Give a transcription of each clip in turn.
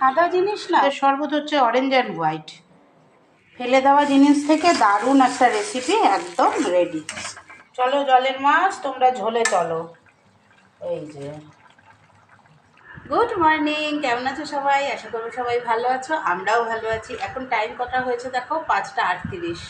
সাদা জিনিস না শরবত হচ্ছে অরেঞ্জ অ্যান্ড হোয়াইট ফেলে দেওয়া জিনিস থেকে দারুণ একটা রেসিপি একদম রেডি চলো জলের মাছ তোমরা ঝোলে চলো। এই যে। গুড মর্নিং কেমন আছো সবাই? আশা করব সবাই ভালো আছো আমরাও ভালো আছি। এখন টাইম কটা হয়েছে দেখো? পাঁচটা আটত্রিশ।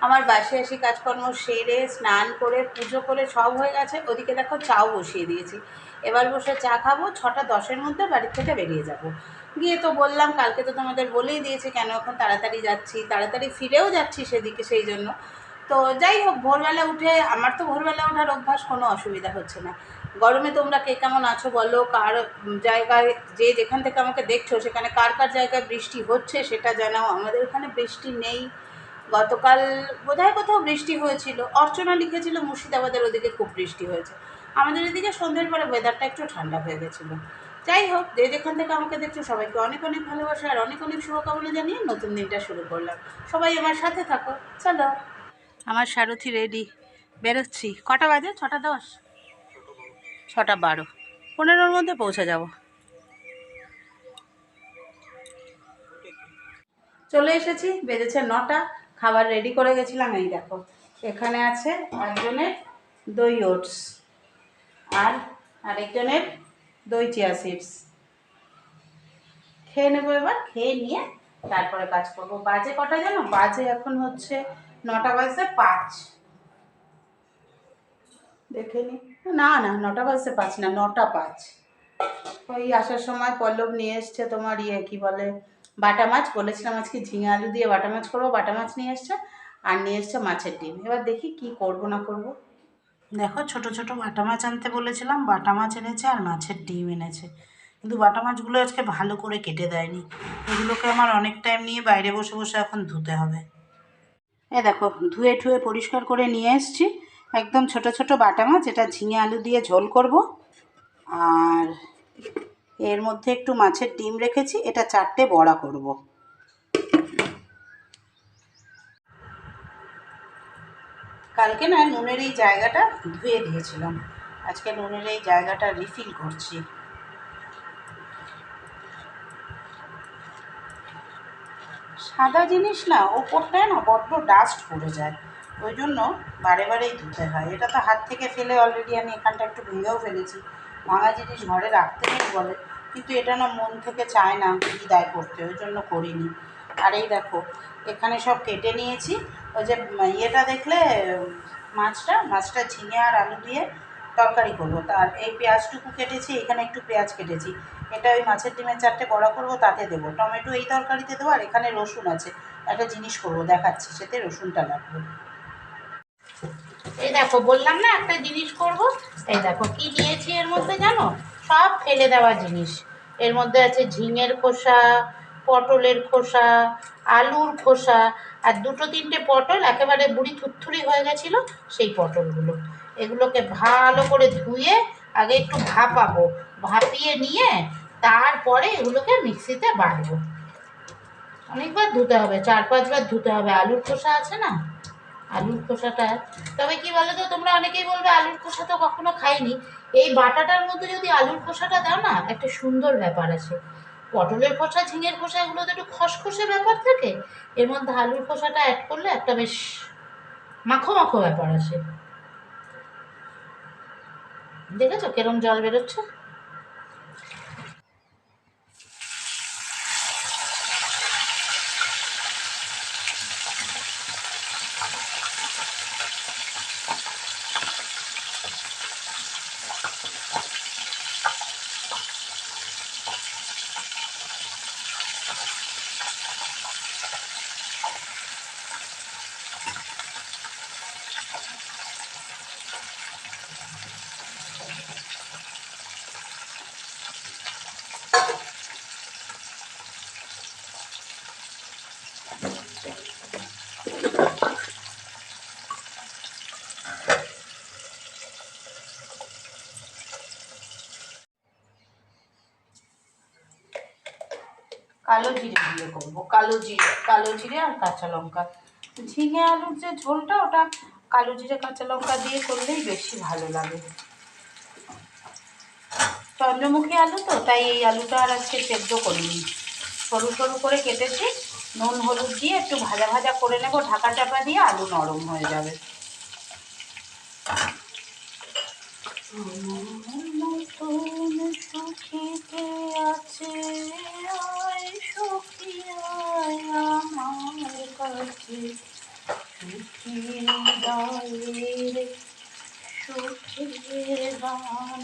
আমার বাসে এসে কাজকর্ম সেরে, স্নান করে, পুজো করে সব হয়ে গেছে। ওদিকে দেখো চাও বসিয়ে দিয়েছি। এবার বসে চা খাব, ছটা দশের মধ্যে বাড়ি থেকে বেরিয়ে যাব। গিয়ে তো বললাম, কালকে তো তোমাদের বলেই দিয়েছি কেন এখন তাড়াতাড়ি যাচ্ছি, তাড়াতাড়ি ফিরেও যাচ্ছি সেদিকে সেই জন্য। তো যাই হোক, ভোরবেলা উঠে, আমার তো ভোরবেলা ওঠার অভ্যাস কোনো অসুবিধা হচ্ছে না। গরমে তোমরা কে কেমন আছো বলো, কার জায়গায়, যে যেখান থেকে আমাকে দেখছ, সেখানে কার কার জায়গায় বৃষ্টি হচ্ছে সেটা জানাও। আমাদের এখানে বৃষ্টি নেই। গতকাল বোধহয় কোথাও বৃষ্টি হয়েছিল। অর্চনা লিখেছিল মুর্শিদাবাদের ওদিকে খুব বৃষ্টি হয়েছে। আমাদের এদিকে সন্ধ্যের পরে ওয়েদারটা একটু ঠান্ডা হয়ে গেছিল। যাই হোক, যে যেখান থেকে আমাকে দেখছ সবাইকে অনেক অনেক ভালোবাসা আর অনেক অনেক শুভকামনা জানিয়ে নতুন দিনটা শুরু করলাম। সবাই আমার সাথে থাকো। চলো, আমার সারথি রেডি বেরোচ্ছি। কটা বাজে? ছটা দশ? ছটা বারো। পনেরোর মধ্যে পৌঁছে যাব। চলে এসেছি, বেজেছে নটা। খাবার রেডি করে গেছিলাম, এই দেখো। এখানে আছে একজনের দই ওটস আর আরেকজনের দই চিয়া সিডস খেয়ে নেব এবার, খেয়ে নিয়ে তারপরে কাজ করব। বাজে কটা জানো? বাজে এখন হচ্ছে নটা বাজতে পাঁচ। দেখে নি। না না, নটা বাজতে পাঁচ না, নটা পাঁচ। ওই আসার সময় পল্লব নিয়ে এসছে তোমার ইয়ে কি বলে? বাটা মাছ বলেছিলাম আজকে ঝিঙে আলু দিয়ে বাটা মাছ করব বাটা মাছ নিয়ে এসছে আর নিয়ে এসছে মাছের ডিম। এবার দেখি কি করব না করব। দেখো ছোট ছোট বাটা মাছ আনতে বলেছিলাম বাটা মাছ এনেছে আর মাছের ডিম এনেছে। কিন্তু বাটা মাছগুলো আজকে ভালো করে কেটে দেয়নি। এগুলোকে আমার অনেক টাইম নিয়ে বাইরে বসে বসে এখন ধুতে হবে। এ দেখো ধুয়ে ঠুয়ে পরিষ্কার করে নিয়ে এসছি। একদম ছোট ছোট বাটা মাছ এটা ঝিঙে আলু দিয়ে ঝোল করব। আর এর মধ্যে একটু মাছের ডিম রেখেছি, এটা চারটে বড়া করব। কালকে না নুনের এই জায়গাটা ধুয়ে দিয়েছিলাম। আজকে নুনের এই জায়গাটা রিফিল করছি। সাদা জিনিস না, ওপরটায় না বড্ড ডাস্ট পড়ে যায়। ওই জন্য বারে বারেই ধুতে হয়। এটা তো হাত থেকে ফেলে অলরেডি আমি এখানটা একটু ভেঙেও ফেলেছি। ভাঙা জিনিস ঘরে রাখতে নেই বলে, কিন্তু এটা না মন থেকে চায় না বিদায় করতে, ওই জন্য করিনি। আর এই দেখো, এখানে সব কেটে নিয়েছি। ওই যে ইয়েটা দেখলে, মাছটা মাছটা ঝিঙে আর আলু দিয়ে তরকারি করব। তার এই পেঁয়াজটুকু কেটেছি, এখানে একটু পেঁয়াজ কেটেছি। এটা ওই মাছের ডিমের চারটে বড়া করব, তাতে দেবো। টমেটো এই তরকারিতে দেবো, আর এখানে রসুন আছে। একটা জিনিস করব, দেখাচ্ছি, সেতে রসুনটা লাগবে। এই দেখো, বললাম না, একটা জিনিস করব। এই দেখো, কি নিয়েছি এর মধ্যে জানো? সব ফেলে দেওয়া জিনিস। এর মধ্যে আছে ঝিঙের খোসা, পটলের খোসা, আলুর খোসা, আর দুটো তিনটে পটল একেবারে বুড়ি থুরথুরি হয়ে গেছিল, সেই পটলগুলো। এগুলোকে ভালো করে ধুয়ে আগে একটু ভাপাবো। ভাপিয়ে নিয়ে তারপরে এগুলোকে মিক্সিতে বাড়বো অনেকবার ধুতে হবে, চার পাঁচবার ধুতে হবে। আলুর খোসা আছে না? আলুর খোসাটা। তবে কি বলো তো তোমরা অনেকেই বলবে আলুর খোসা তো কখনো খাইনি। এই বাটাটার মধ্যে যদি আলুর খোসাটা দাও না, একটা সুন্দর ব্যাপার আছে। পটলের খোসা, ঝিঙের খোসা এগুলো তো একটু খসখসে ব্যাপার থাকে। এর মধ্যে আলুর খোসাটা অ্যাড করলে একটা বেশ মাখো মাখো ব্যাপার আছে। দেখেছ কেরম জল বেরোচ্ছে? কালো জিরে দিয়ে করব। কালো জিরে কালো জিরে আর কাঁচা লঙ্কা। ঝিঙে আলুর যে ঝোলটা, ওটা কালো জিরে, কাঁচা লঙ্কা দিয়ে করলেই বেশি ভালো লাগে। চন্দ্রমুখী আলু তো, তাই এই আলুটা আর আজকে সেদ্ধ করিনি। সরু সরু করে কেটেছি, নুন, হলুদ দিয়ে একটু ভাজা ভাজা করে নেব, ঢাকা চাপা দিয়ে আলু নরম হয়ে যাবে। আছে কাছে সুখী হৃদয়ের সুখের গান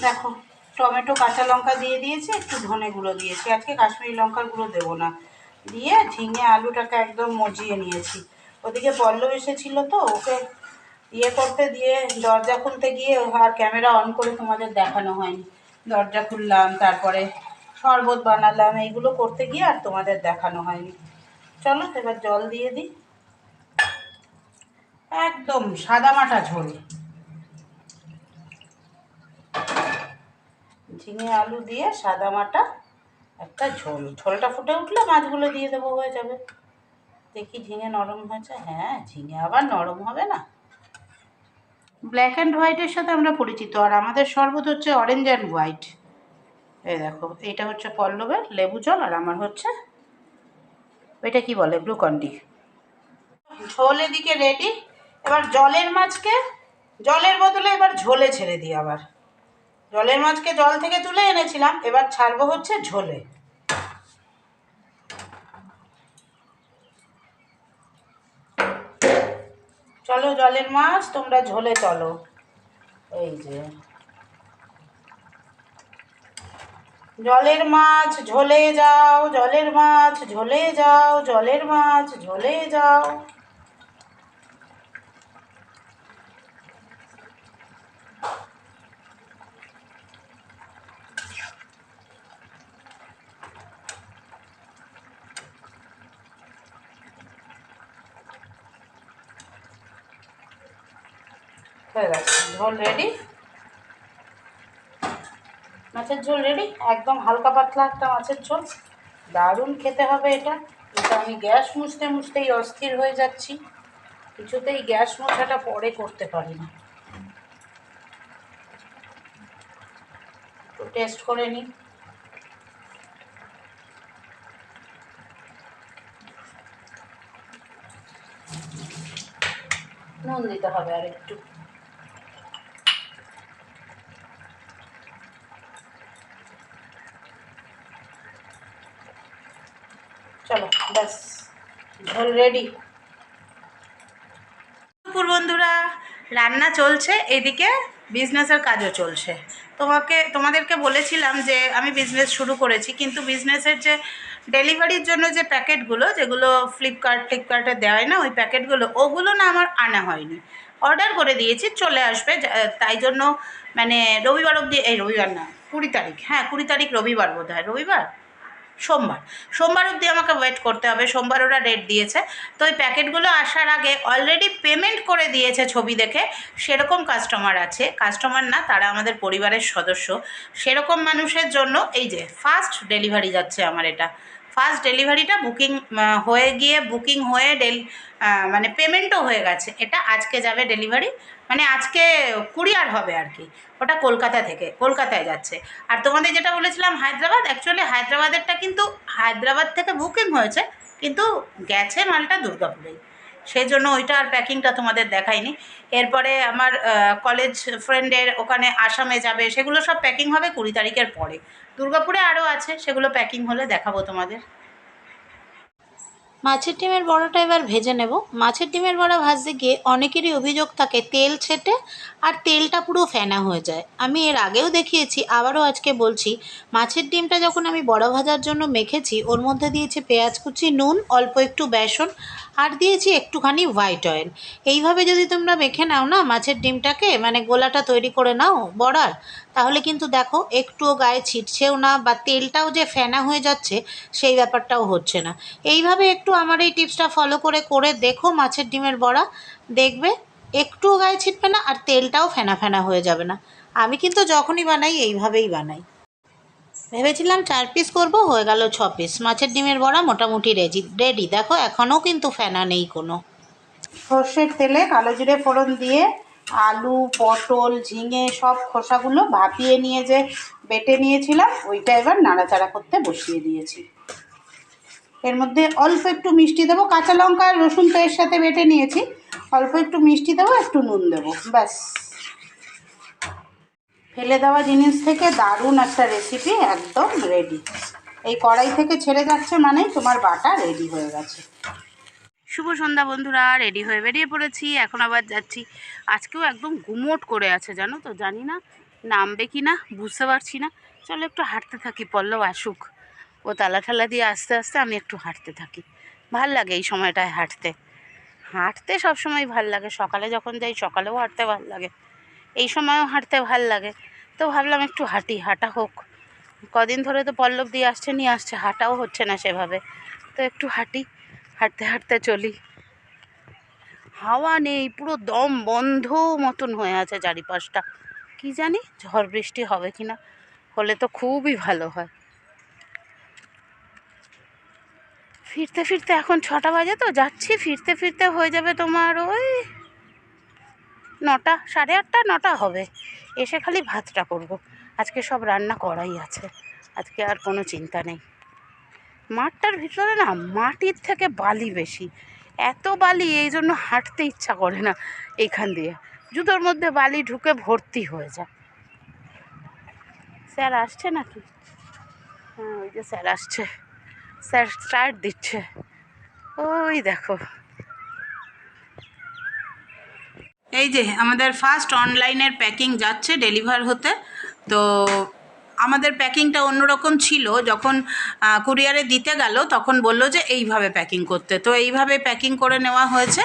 দেখো, টমেটো, কাঁচা লঙ্কা দিয়ে দিয়েছি, একটু ধনে গুঁড়ো দিয়েছি। আজকে কাশ্মীরি লঙ্কার গুঁড়ো দেবো না। দিয়ে ঝিঙে আলুটাকে একদম মজিয়ে নিয়েছি। ওদিকে পল্লব এসেছিল তো, ওকে ইয়ে করতে দিয়ে দরজা খুলতে গিয়ে আর ক্যামেরা অন করে তোমাদের দেখানো হয়নি। দরজা খুললাম, তারপরে শরবত বানালাম, এইগুলো করতে গিয়ে আর তোমাদের দেখানো হয়নি। চলো, এবার জল দিয়ে দিই। একদম সাদামাটা ঝোল। ঝিঙে আলু দিয়ে সাদা মাটা, একটা ঝোল। ঝোলটা ফুটে উঠলে মাছগুলো দিয়ে দেবো, হয়ে যাবে। দেখি ঝিঙে নরম হয়েছে। হ্যাঁ ঝিঙে আবার নরম হবে না। ব্ল্যাক অ্যান্ড হোয়াইটের সাথে আমরা পরিচিত। আর আমাদের শরবত হচ্ছে অরেঞ্জ অ্যান্ড হোয়াইট এই দেখো, এটা হচ্ছে পল্লবের লেবু জল, আর আমার হচ্ছে, এটা কি বলে গ্লুকন্ডি ঝোল এদিকে রেডি এবার জলের মাছকে, জলের বদলে এবার ঝোলে ছেড়ে দিই আবার। জলের মাছকে জল থেকে তুলে এনেছিলাম, এবার ছাড়বো হচ্ছে ঝোলে। চলো জলের মাছ, তোমরা ঝোলে চলো। এই যে। জলের মাছ ঝোলে যাও, জলের মাছ ঝোলে যাও, জলের মাছ ঝোলে যাও। হয়ে ঝোল রেডি মাছের ঝোল রেডি একদম হালকা পাতলা একটা মাছের ঝোল। দারুণ খেতে হবে এটা। এটা আমি গ্যাস মুছতে মুছতেই অস্থির হয়ে যাচ্ছি। কিছুতেই গ্যাস মোছাটা পরে করতে পারি না। টেস্ট করে নিই। নুন দিতে হবে আর একটু চলো ব্যাস রেডি দুপুর বন্ধুরা, রান্না চলছে, এদিকে বিজনেসের কাজও চলছে। তোমাকে, তোমাদেরকে বলেছিলাম যে আমি বিজনেস শুরু করেছি, কিন্তু বিজনেসের যে ডেলিভারির জন্য যে প্যাকেটগুলো, যেগুলো ফ্লিপকার্ট ফ্লিপকার্টে দেওয়ায় না, ওই প্যাকেটগুলো, ওগুলো না আমার আনা হয়নি। অর্ডার করে দিয়েছি, চলে আসবে তাই জন্য মানে রবিবার অবধি, এই রবিবার না, কুড়ি তারিখ হ্যাঁ কুড়ি তারিখ রবিবার বোধ হয় রবিবার? সোমবার। সোমবার অবধি আমাকে ওয়েট করতে হবে। সোমবার ওরা রেট দিয়েছে। তো ওই প্যাকেটগুলো আসার আগে অলরেডি পেমেন্ট করে দিয়েছে ছবি দেখে। সেরকম কাস্টমার আছে। কাস্টমার না, তারা আমাদের পরিবারের সদস্য। সেরকম মানুষের জন্য এই যে ফার্স্ট ডেলিভারি যাচ্ছে আমার এটা। ফার্স্ট ডেলিভারিটা বুকিং হয়ে গিয়ে বুকিং হয়ে ডেল মানে পেমেন্টও হয়ে গেছে। এটা আজকে যাবে ডেলিভারি মানে আজকে কুরিয়ার হবে আর কি। ওটা কলকাতা থেকে, কলকাতায় যাচ্ছে। আর তোমাদের যেটা বলেছিলাম হায়দ্রাবাদ অ্যাকচুয়ালি হায়দ্রাবাদেরটা কিন্তু হায়দ্রাবাদ থেকে বুকিং হয়েছে, কিন্তু গেছে মালটা দুর্গাপুরেই। সেই জন্য ওইটা আর প্যাকিংটা তোমাদের দেখাইনি। এরপরে আমার কলেজ ফ্রেন্ডের ওখানে আসামে যাবে, সেগুলো সব প্যাকিং হবে কুড়ি তারিখের পরে। দুর্গাপুরে আরও আছে, সেগুলো প্যাকিং হলে দেখাবো তোমাদের। মাছের ডিমের বড়াটা এবার ভেজে নেব। মাছের ডিমের বড়া ভাজতে গিয়ে অনেকেরই অভিযোগ থাকে, তেল ছেটে আর তেলটা পুরো ফেনা হয়ে যায়। আমি এর আগেও দেখিয়েছি, আবারও আজকে বলছি, মাছের ডিমটা যখন আমি বড়া ভাজার জন্য মেখেছি, ওর মধ্যে দিয়েছি পেঁয়াজ কুচি, নুন, অল্প একটু বেসন আর দিয়েছি একটুখানি হোয়াইট অয়েল এইভাবে যদি তোমরা মেখে নাও না মাছের ডিমটাকে মানে গোলাটা তৈরি করে নাও বড়ার, তাহলে কিন্তু দেখো একটুও গায়ে ছিটছেও না বা তেলটাও যে ফেনা হয়ে যাচ্ছে সেই ব্যাপারটাও হচ্ছে না। এইভাবে একটু আমার এই টিপসটা ফলো করে করে দেখো মাছের ডিমের বড়া। দেখবে একটুও গায়ে ছিটবে না আর তেলটাও ফেনা ফেনা হয়ে যাবে না। আমি কিন্তু যখনই বানাই, এইভাবেই বানাই। ভেবেছিলাম চার পিস করব, হয়ে গেল ছ পিস মাছের ডিমের বড়া মোটামুটি রেডি রেডি দেখো এখনও কিন্তু ফেনা নেই কোনো। সর্ষের তেলে কালো জিরে ফোড়ন দিয়ে আলু, পটল, ঝিঙে, সব খোসাগুলো ভাপিয়ে নিয়ে যে বেটে নিয়েছিলাম, ওইটা এবার নাড়াচাড়া করতে বসিয়ে দিয়েছি। এর মধ্যে অল্প একটু মিষ্টি দেবো, কাঁচা লঙ্কা আর রসুন তো এর সাথে বেটে নিয়েছি। অল্প একটু মিষ্টি দেবো, একটু নুন দেবো, ব্যাস। ফেলে দেওয়া জিনিস থেকে দারুণ একটা রেসিপি একদম রেডি এই কড়াই থেকে ছেড়ে যাচ্ছে মানেই তোমার বাটা রেডি হয়ে গেছে। শুভ সন্ধ্যা বন্ধুরা রেডি হয়ে বেরিয়ে পড়েছি, এখন আবার যাচ্ছি। আজকেও একদম গুমোট করে আছে, জানো তো? জানি না নামবে কি না, বুঝতে পারছি না। চলো একটু হাঁটতে থাকি, পল্লব আসুক। ও তালা ঠালা দিয়ে আস্তে আস্তে আমি একটু হাঁটতে থাকি। ভালো লাগে এই সময়টায় হাঁটতে। হাঁটতে সব সময় ভালো লাগে, সকালে যখন যাই সকালেও হাঁটতে ভালো লাগে। এই সময়ও হাঁটতে ভালো লাগে। তো ভাবলাম একটু হাঁটি, হাঁটা হোক। কদিন ধরে তো পল্লব দিয়ে আসছে, নিয়ে আসছে, হাঁটাও হচ্ছে না সেভাবে। তো একটু হাঁটি, হাঁটতে হাঁটতে চলি। হাওয়া নেই, পুরো দম বন্ধ মতন হয়ে আছে চারিপাশটা। কি জানি ঝড় বৃষ্টি হবে কি না হলে তো খুবই ভালো হয়। ফিরতে ফিরতে এখন ছটা বাজে তো, যাচ্ছি। ফিরতে ফিরতে হয়ে যাবে তোমার ওই নটা, সাড়ে আটটা, নটা হবে। এসে খালি ভাতটা করব। আজকে সব রান্না করাই আছে। আজকে আর কোনো চিন্তা নেই। মাঠটার ভিতরে না মাটির থেকে বালি বেশি। এত বালি, এই জন্য হাঁটতে ইচ্ছা করে না এইখান দিয়ে। জুতোর মধ্যে বালি ঢুকে ভর্তি হয়ে যায়। স্যার আসছে নাকি? হ্যাঁ ওই যে স্যার আসছে। স্যার, স্টার্ট দিচ্ছে। ওই দেখো। এই যে আমাদের ফার্স্ট অনলাইনের প্যাকিং যাচ্ছে ডেলিভার হতে। তো আমাদের প্যাকিংটা অন্যরকম ছিল। যখন কুরিয়ারে দিতে গেল, তখন বলল যে এইভাবে প্যাকিং করতে। তো এইভাবে প্যাকিং করে নেওয়া হয়েছে।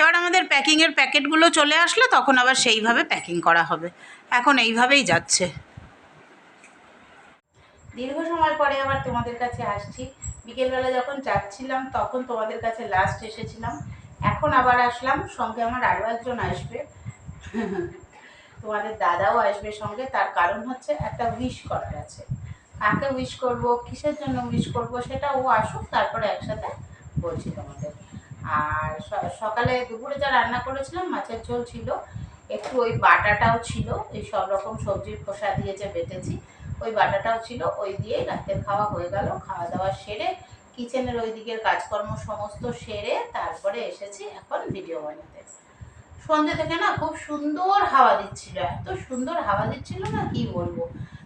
এবার আমাদের প্যাকিংয়ের প্যাকেটগুলো চলে আসলে, তখন আবার সেইভাবে প্যাকিং করা হবে। এখন এইভাবেই যাচ্ছে। দীর্ঘ সময় পরে আবার তোমাদের কাছে আসছি। বিকেলবেলা যখন যাচ্ছিলাম, তখন তোমাদের কাছে লাস্ট এসেছিলাম। এখন আবার আসলাম, সঙ্গে আমার আরও একজন আসবে। তোমাদের দাদাও আসবে সঙ্গে, তার কারণ হচ্ছে একটা উইশ করার আছে। কাকে উইশ করব, কিসের জন্য উইশ করব, সেটা ও আসুক, তারপরে একসাথে বলছি তোমাদের। আর সকালে দুপুরে যা রান্না করেছিলাম, মাছের ঝোল ছিল, একটু ওই বাটাটাও ছিল, এই সব রকম সবজির খোসা দিয়ে যে বেটেছি, ওই বাটাটাও ছিল, ওই দিয়েই রাতের খাওয়া হয়ে গেল, খাওয়া দাওয়া সেরে কিচেনের ওই দিকের কাজকর্ম সমস্ত সেরে তারপরে এসেছি এখন ভিডিও বানাতে। সন্ধ্যে থেকে না খুব সুন্দর হাওয়া দিচ্ছিল, এত সুন্দর হাওয়া দিচ্ছিল না কি বলব?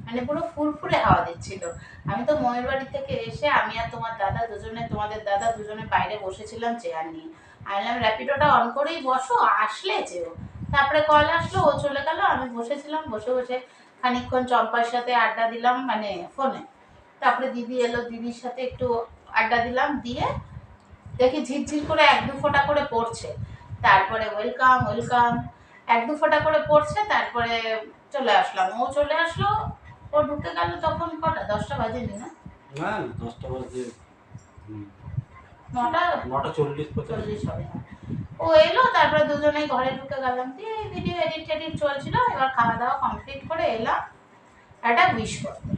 মানে পুরো ফুরফুরে হাওয়া দিচ্ছিল। আমি তো ময়ের বাড়ি থেকে এসে আমি আর তোমার দাদা দুজনে, তোমাদের দাদা দুজনে বাইরে বসেছিলাম চেয়ার নিয়ে। আমি বললাম র্যাপিডোটা অন করেই বসো, আসলে যেও। তারপরে কল আসলো, ও চলে গেল, আমি বসেছিলাম, বসে বসে খানিকক্ষণ চম্পার সাথে আড্ডা দিলাম মানে ফোনে তারপরে দিদি এলো, দিদির সাথে একটু আড্ডা দিলাম দিয়ে দেখি ঝিরঝির করে এক দু ফোঁটা করে পড়ছে। তারপরে ওয়েলকাম ওয়েলকাম এক দু ফোঁটা করে পড়ছে তারপরে চলে আসলাম। ও চলে আসলো ও ঢুকে গেল তখন কটা? দশটা বাজেনি না? না দশটা বাজে নটা? নটা চল্লিশ চল্লিশ হবে ও এলো তারপরে দুজনেই ঘরে ঢুকে গেলাম। দিয়ে ভিডিও এডিট টেডিট চলছিল এবার খাওয়া দাওয়া কমপ্লিট করে এলাম। একটা উইশ করতে।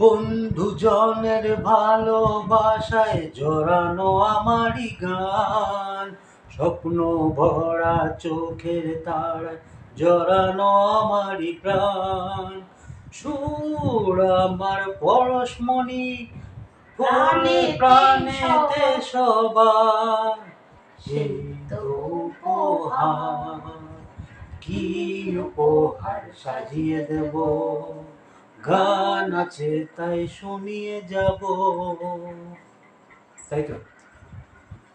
বন্ধুজনের ভালোবাসায় জড়ানো আমারই গান। স্বপ্ন ভরা চোখের তারায় জড়ানো আমারই প্রাণ। সুর আমার পরশমণি প্রাণে প্রাণেতে সবার? উপহার। কি উপহার সাজিয়ে দেব? গান আছে, তাই শুনিয়ে যাব। তাই তো?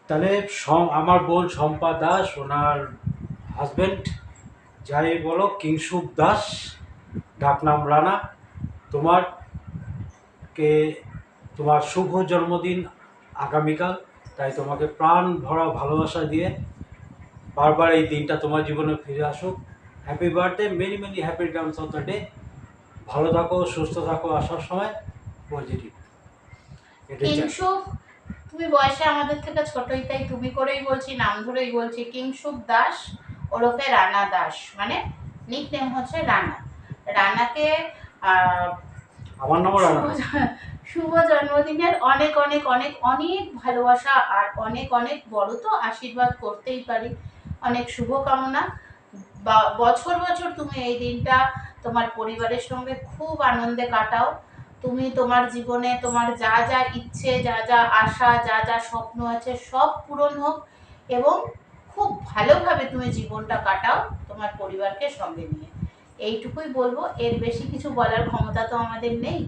তাহলে আমার বোন শম্পা দাস, ওনার হাজবেন্ড যাই বলো কিংশুক দাস, ডাকনাম রানা। তোমার কে তোমার শুভ জন্মদিন আগামীকাল, তাই তোমাকে প্রাণ ভরা ভালোবাসা দিয়ে বারবার এই দিনটা তোমার জীবনে ফিরে আসুক। Happy birthday many many happy returns of the day ভালো থাকো সুস্থ থাকো আসার সময় পজিটিভ তুমি বয়সে আমাদের থেকে ছোটই তাই তুমি করেই বলছি নাম ধরেই বলছি। কিংশুক দাস ওরফে রানা দাস মানে নিক নেম হচ্ছে রানা। রানাকে আমার নামও রানা শুভ- জন্মদিনের অনেক অনেক অনেক অনেক ভালোবাসা আর অনেক অনেক বড় তো আশীর্বাদ করতেই পারি। অনেক শুভকামনা। বছর বছর তুমি এই দিনটা তোমার পরিবারের সঙ্গে খুব আনন্দে কাটাও। তুমি তোমার জীবনে তোমার যা যা ইচ্ছে যা যা আশা যা যা স্বপ্ন আছে সব পূরণ হোক এবং খুব ভালোভাবে তুমি জীবনটা কাটাও তোমার পরিবারকে সঙ্গে নিয়ে। এইটুকুই বলব এর বেশি কিছু বলার ক্ষমতা তো আমাদের নেই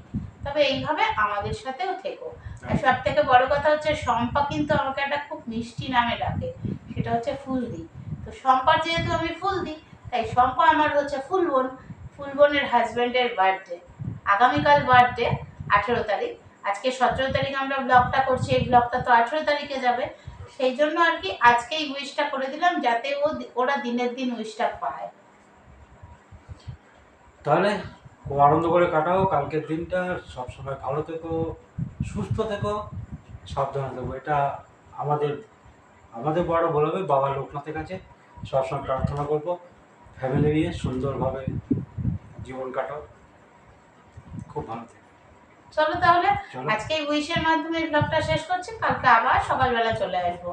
তবে এইভাবে আমাদের সাথেও থেকো। আর সব থেকে বড় কথা হচ্ছে শম্পা কিন্তু আমাকে একটা খুব মিষ্টি নামে ডাকে সেটা হচ্ছে ফুল দিই তো শম্পার যেহেতু আমি ফুল দিই তাই শম্পা আমার হচ্ছে ফুলবন ফুলবনের হাজব্যান্ডের বার্থডে আগামীকাল বার্থডে আঠেরো তারিখ। আজকে সতেরো তারিখ আমরা ব্লগটা করছি, এই ব্লগটা তো আঠেরো তারিখে যাবে। সেই জন্য আর কি আজকেই উইশটা করে দিলাম যাতে ও ওরা দিনের দিন উইশটা পায়। তাহলে খুব আনন্দ করে কাটাও, কালকের দিনটা সবসময় ভালো থেকো, সুস্থ থেকো, সাবধানে থেকো। এটা আমাদের আমাদের বড় বলবে, বাবা লোকনাথের কাছে সবসময় প্রার্থনা করব। ফ্যামিলি নিয়ে সুন্দরভাবে জীবন কাটাও। খুব ভালো থেকো। চলো তাহলে আজকে এই উইশের মাধ্যমে ব্লগটা শেষ করছি কালকে আবার সকালবেলা চলে আসব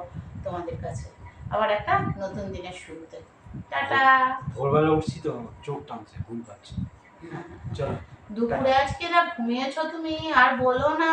তোমাদের কাছে। আবার একটা নতুন দিনের শুরুতে। টাটা। ভোরবেলা উঠছি তো চোখ টানছে ঘুম পাচ্ছে। চলো দুপুরে আজকে যা ঘুমিয়েছো তুমি আর বলো না।